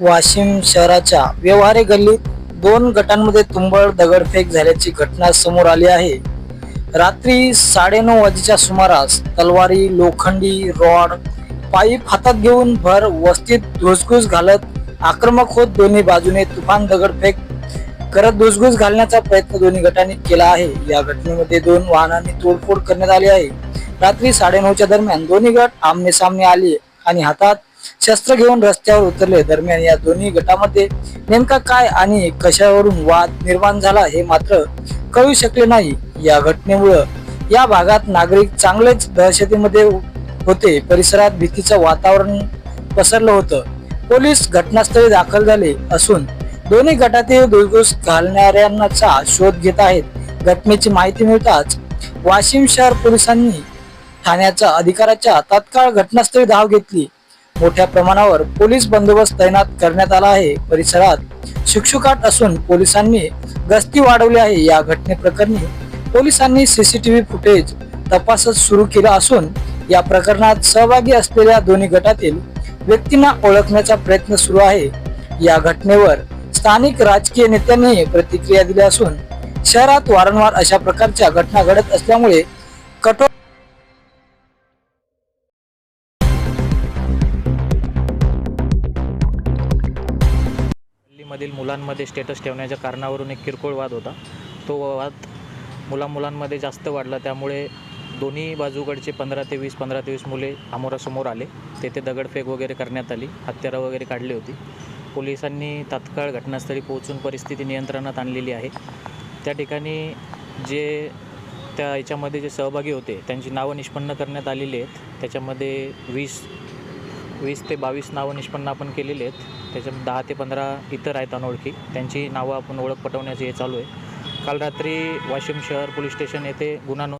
वाशिम शहराच्या व्यवहारे गल्लीत दोन गटांमध्ये तुंबळ दगडफेक झाल्याची घटना समोर आली आहे. रात्री साडेनऊ वाजेच्या सुमारास तलवारी लोखंडी रॉड पाईप हातात घेऊन भर वस्तीत धुसघूस घालत आक्रमक होत दोन्ही बाजूने तुफान दगडफेक करत धुसघूस घालण्याचा प्रयत्न दोन्ही गटांनी केला आहे. या घटनेमध्ये दोन वाहनांनी तोडफोड करण्यात आली आहे. रात्री साडेनऊच्या दरम्यान दोन्ही गट आमने सामने आले आणि हातात शस्त्र घेऊन रस्त्यावर उतरले. दरम्यान या दोन्ही गटामध्ये नेमका काय आणि कशावरून वाद निर्माण झाला हे मात्र कळू शकले नाही. या घटनेमुळं या भागात नागरिक चांगलेच दहशतीमध्ये होते. परिसरात भीतीचं वातावरण पसरलं होतं. पोलीस घटनास्थळी दाखल झाले असून दोन्ही गटातील दुर्घुस घालणाऱ्यांचा शोध घेत आहेत. घटनेची माहिती मिळताच वाशिम शहर पोलिसांनी ठाण्याच्या अधिकाऱ्याच्या तात्काळ घटनास्थळी धाव घेतली. मोठ्या प्रमाणावर पोलीस बंदोबस्त तैनात करण्यात आला आहे. परिसरात शिक्षुकाट असून पोलिसांनी गस्ती वाढवली आहे. या घटनेप्रकरणी पोलिसांनी सीसीटीव्ही फुटेज तपासच सुरू केला असून या प्रकरणात सहभागी असलेल्या दोन्ही गटातील व्यक्तींना ओळखण्याचा प्रयत्न सुरू आहे. या घटनेवर स्थानिक राजकीय नेत्यांनी प्रतिक्रिया दिल्या असून शहरात वारंवार अशा प्रकारच्या घटना घडत असल्यामुळे दिल्लीमधील मुलांमध्ये स्टेटस ठेवण्याच्या कारणावरून एक किरकोळ वाद होता. तो वाद मुला मुलांमध्ये जास्त वाढला. त्यामुळे दोन्ही बाजूकडचे पंधरा ते वीस पंधरा ते वीस मुले आमोरासमोर आले. तेथे दगडफेक वगैरे करण्यात आली. हत्यारं वगैरे काढली होती. पोलिसांनी तात्काळ घटनास्थळी पोहोचून परिस्थिती नियंत्रणात आणलेली आहे. त्या ठिकाणी जे त्या याच्यामध्ये जे सहभागी होते त्यांची नावं निष्पन्न करण्यात आलेली आहेत. त्याच्यामध्ये वीस वीस ते बावीस नावं निष्पन्न आपण केलेली आहेत. त्याच्यात दहा ते पंधरा इतर आहेत अनोळखी. त्यांची नावं आपण ओळख पटवण्याचे हे चालू आहे. काल रात्री वाशिम शहर पोलीस स्टेशन येथे गुन्हा नोंद